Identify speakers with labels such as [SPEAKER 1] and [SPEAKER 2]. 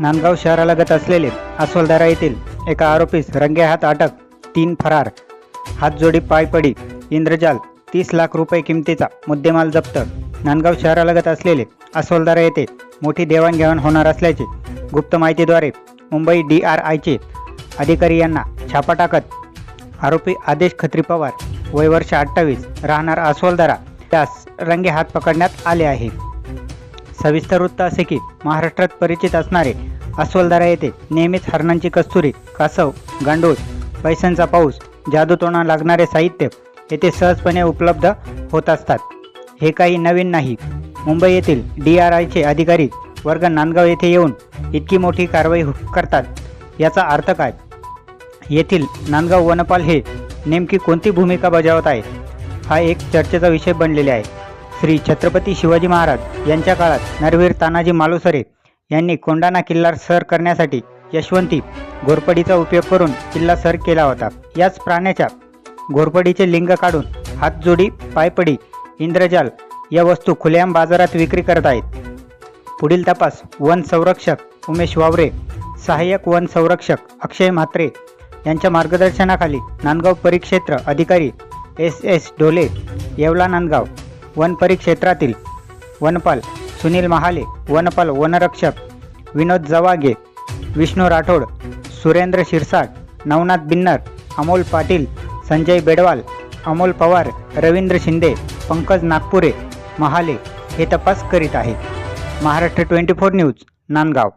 [SPEAKER 1] नांदगाव शहरालगत असलेले अस्वलदारा येथील एका आरोपीस रंगेहात अटक तीन फरार हातजोडी पायपडी इंद्रजाल तीस लाख रुपये किमतीचा मुद्देमाल जप्त. नांदगाव शहरालगत असलेले अस्वलदारा येथे मोठी देवाणघेवाण होणार असल्याचे गुप्त माहितीद्वारे मुंबई डी आर आयचे अधिकारी यांना छापा टाकत आरोपी आदेश खत्री पवार वय वर्ष अठ्ठावीस राहणार अस्वलदारा त्यास रंगे हात पकडण्यात आले आहे. सविस्तर वृत्त असे की महाराष्ट्रात परिचित असणारे अस्वलदारा येथे नेहमीच हरणांची कस्तुरी कासव गांडूळ पैशांचा पाऊस जादूटोणा लागणारे साहित्य येथे सहजपणे उपलब्ध होत असतात. हे काही नवीन नाही. मुंबई येथील डी आर आयचे अधिकारी वर्ग नांदगाव येथे येऊन इतकी मोठी कारवाई हो-, करतात. याचा अर्थ काय? येथील नांदगाव वनपाल हे नेमकी कोणती भूमिका बजावत आहे? हा एक चर्चेचा विषय बनलेला आहे. श्री छत्रपती शिवाजी महाराज यांच्या काळात नरवीर तानाजी मालुसरे यांनी कोंडाणा किल्ला सर करण्यासाठी यशवंती घोरपडीचा उपयोग करून किल्ला सर केला होता. याच प्राण्याच्या घोरपडीचे लिंग काढून हातजोडी पायपडी इंद्रजाल या वस्तू खुलेआम बाजारात विक्री करत आहेत. पुढील तपास वन संरक्षक उमेश वावरे सहाय्यक वन संरक्षक अक्षय म्हात्रे यांच्या मार्गदर्शनाखाली नांदगाव परिक्षेत्र अधिकारी एस एस ढोले येवला नांदगाव. वन परिक्षेत्रातील वनपाल सुनील महाले वनपाल वनरक्षक विनोद जवागे विष्णू राठोड सुरेंद्र शिरसाट नवनाथ बिन्नर अमोल पाटील संजय बेडवाल अमोल पवार रवींद्र शिंदे पंकज नागपुरे महाले हे तपास करीत आहेत. Maharashtra twenty four news Nandgaon.